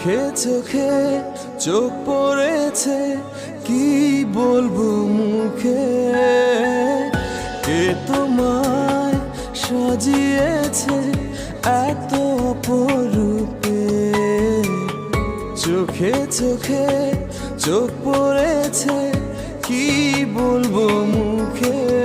চোখে চোখে চোখ পড়েছে, কি বলব মুখে? কে তোমায় সাজিয়েছে এত অপরূপে? চোখে চোখে চোখ পড়েছে, কি বলব মুখে?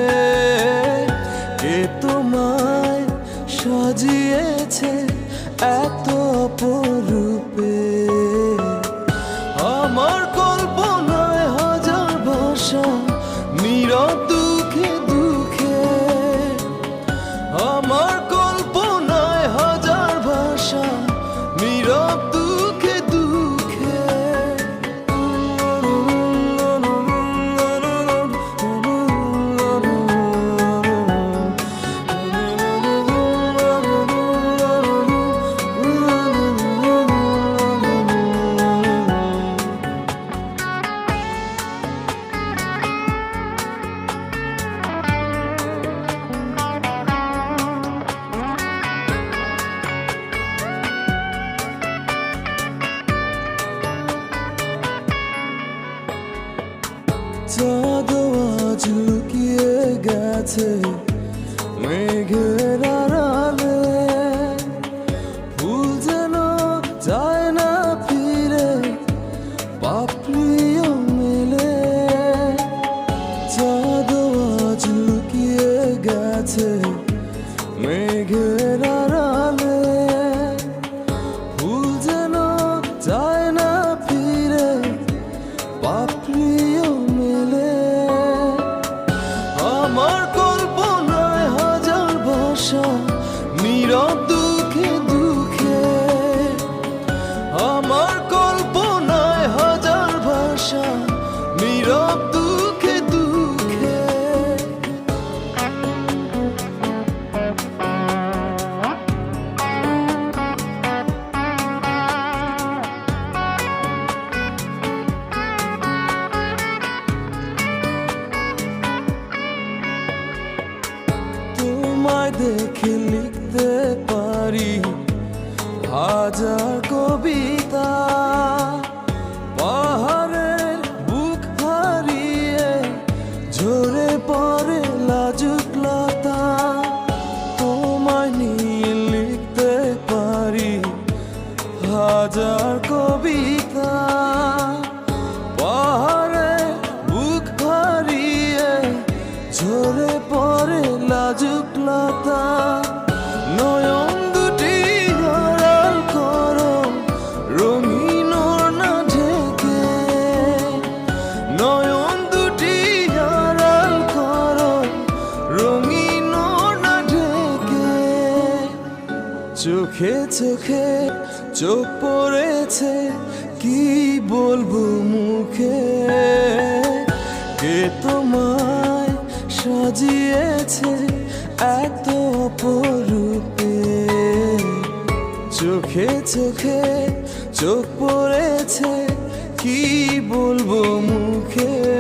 চাঁদোয়া লুকিয়ে গেছে মেঘের amor. দেখে লিখতে পারি। হাজার কবিতা চোখে চোখে চোখ পড়েছে, কি বলব মুখে? কে তোমায় সাজিয়েছে এত অপরূপে? চোখে চোখে চোখ পড়েছে, কি বলব মুখে?